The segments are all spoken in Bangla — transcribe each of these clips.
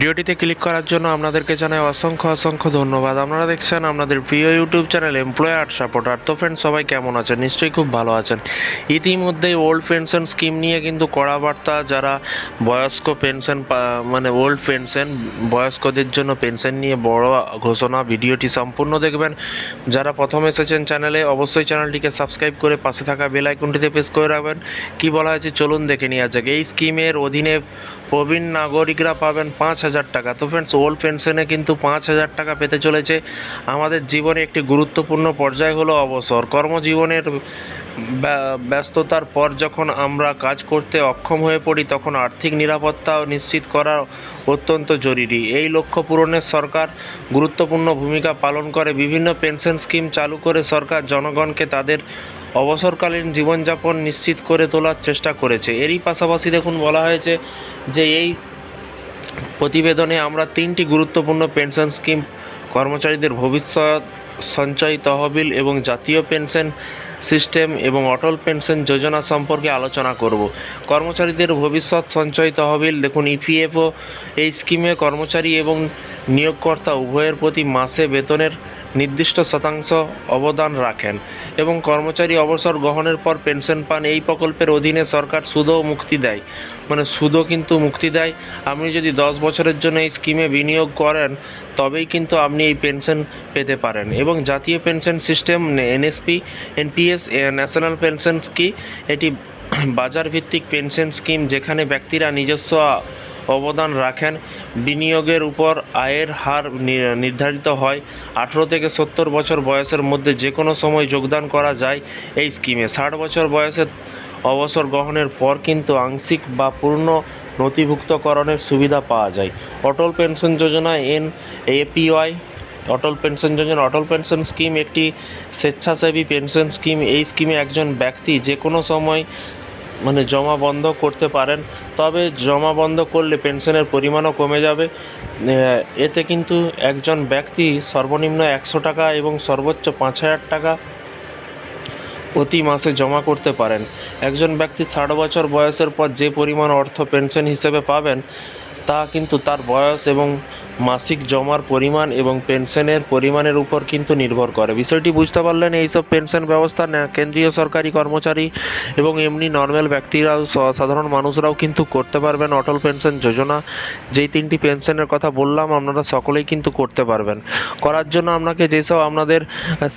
ভিডিওটিতে ক্লিক করার জন্য আপনাদেরকে জানাই অসংখ্য অসংখ্য ধন্যবাদ। আপনারা দেখছেন আপনাদের প্রিয় ইউটিউব চ্যানেল এমপ্লয়ার সাপোর্টার তো ফ্রেন্ড সবাই কেমন আছেন? নিশ্চয়ই খুব ভালো আছেন। ইতিমধ্যেই ওল্ড পেনশন স্কিম নিয়ে কিন্তু কড়া বার্তা, যারা বয়স্ক পেনশন মানে ওল্ড পেনশন বয়স্কদের জন্য পেনশন নিয়ে বড় ঘোষণা, ভিডিওটি সম্পূর্ণ দেখবেন। যারা প্রথম এসেছেন চ্যানেলে অবশ্যই চ্যানেলটিকে সাবস্ক্রাইব করে পাশে থাকা বেল আইকনটিতে প্রেস করে রাখবেন। কি বলা হয়েছে? চলুন দেখে নেওয়া যাক। এই স্কিমের অধীনে প্রবীণ নাগরিকরা পাবেন পাঁচ হাজার টাকা। তো ফ্রেন্ডস ওল্ড পেনশনে কিন্তু পাঁচ হাজার টাকা পেতে চলেছে। আমাদের জীবনে একটি গুরুত্বপূর্ণ পর্যায় হলো অবসর। কর্মজীবনের ব্যা- ব্যস্ততার পর যখন আমরা কাজ করতে অক্ষম হয়ে পড়ি, তখন আর্থিক নিরাপত্তা নিশ্চিত করা অত্যন্ত জরুরি। এই লক্ষ্য পূরণের সরকার গুরুত্বপূর্ণ ভূমিকা পালন করে। বিভিন্ন পেনশন স্কিম চালু করে সরকার জনগণকে তাদের অবসরকালীন জীবনযাপন নিশ্চিত করে তোলার চেষ্টা করেছে। এরই পাশাপাশি দেখুন, বলা হয়েছে যে এই প্রতিবেদনে আমরা তিনটি গুরুত্বপূর্ণ পেনশন স্কিম, কর্মচারীদের ভবিষ্যৎ, সঞ্চয় তহবিল এবং জাতীয় পেনশন সিস্টেম এবং অটল পেনশন যোজনা সম্পর্কে আলোচনা করব। কর্মচারীদের ভবিষ্যৎ সঞ্চয় তহবিল, দেখুন ইপিএফও এই স্কিমে কর্মচারী এবং নিয়োগকর্তা উভয়ের প্রতি মাসে বেতনের নির্দিষ্ট শতাংশ অবদান রাখেন এবং কর্মচারী অবসর গ্রহণের পর পেনশন পান। এই প্রকল্পের অধীনে সরকার সুদও মুক্তি দেয়। মানে সুদও কিন্তু মুক্তি দেয়। আপনি যদি দশ বছরের জন্য এই স্কিমে বিনিয়োগ করেন, তবেই কিন্তু আপনি এই পেনশন পেতে পারেন। এবং জাতীয় pension system NSP, NPS national pension scheme এটি বাজার ভিত্তিক পেনশন স্কিম যেখানে ব্যক্তিরা নিজস্ব অবদান রাখেন। বিনিয়োগের উপর আয়ের হার নির্ধারিত হয়। আঠেরো থেকে সত্তর বছর বয়সের মধ্যে যে কোনো সময় যোগদান করা যায় এই স্কিমে। ষাট বছর বয়সে অবসর গ্রহণের পর কিন্তু আংশিক বা পূর্ণ নথিভুক্তকরণের সুবিধা পাওয়া যায়। Atal pension Yojana N APY Atal pension Yojana, Atal pension scheme একটি স্বেচ্ছাসেবী পেনশন স্কিম। এই স্কিমে একজন ব্যক্তি যে কোনো সময় মানে জমা বন্ধ করতে পারেন, তবে জমা বন্ধ করলে পেনশনের পরিমাণও কমে যাবে। এতে কিন্তু একজন ব্যক্তি সর্বনিম্ন একশো টাকা এবং সর্বোচ্চ পাঁচ হাজার টাকা প্রতি মাসে জমা করতে পারেন। একজন ব্যক্তি ষাট বছর বয়সের পর যে পরিমাণ অর্থ পেনশন হিসেবে পাবেন, তা কিন্তু তার বয়স এবং মাসিক জমার পরিমাণ এবং পেনশনের পরিমাণের উপর কিন্তু নির্ভর করে। বিষয়টি বুঝতে পারলেন এইসব পেনশন ব্যবস্থা কেন্দ্রীয় সরকারি কর্মচারী এবং এমনি নর্মাল ব্যক্তিরাও সাধারণ মানুষরাও কিন্তু করতে পারবেন অটল পেনশন যোজনা। যেই তিনটি পেনশনের কথা বললাম, আপনারা সকলেই কিন্তু করতে পারবেন। করার জন্য আপনাকে যেসব আপনাদের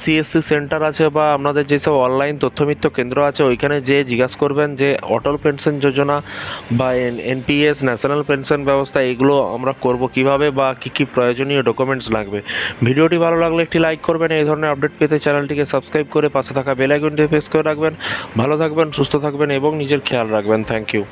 সিএসসি সেন্টার আছে বা আপনাদের যেসব অনলাইন তথ্যমিত্র কেন্দ্র আছে, ওইখানে যে জিজ্ঞাসা করবেন যে, অটল পেনশন যোজনা বা এনপিএস, ন্যাশনাল পেনশন ব্যবস্থা, এগুলো আমরা করব কীভাবে বা কী কী প্রয়োজনীয় ডকুমেন্টস লাগবে। ভিডিওটি ভালো লাগলে একটি লাইক করবেন, এই ধরনের আপডেট পেতে চ্যানেলটিকে সাবস্ক্রাইব করে পাশে থাকা বেলাইকনটি প্রেস করে রাখবেন। ভালো থাকবেন, সুস্থ থাকবেন এবং নিজের খেয়াল রাখবেন। Thank you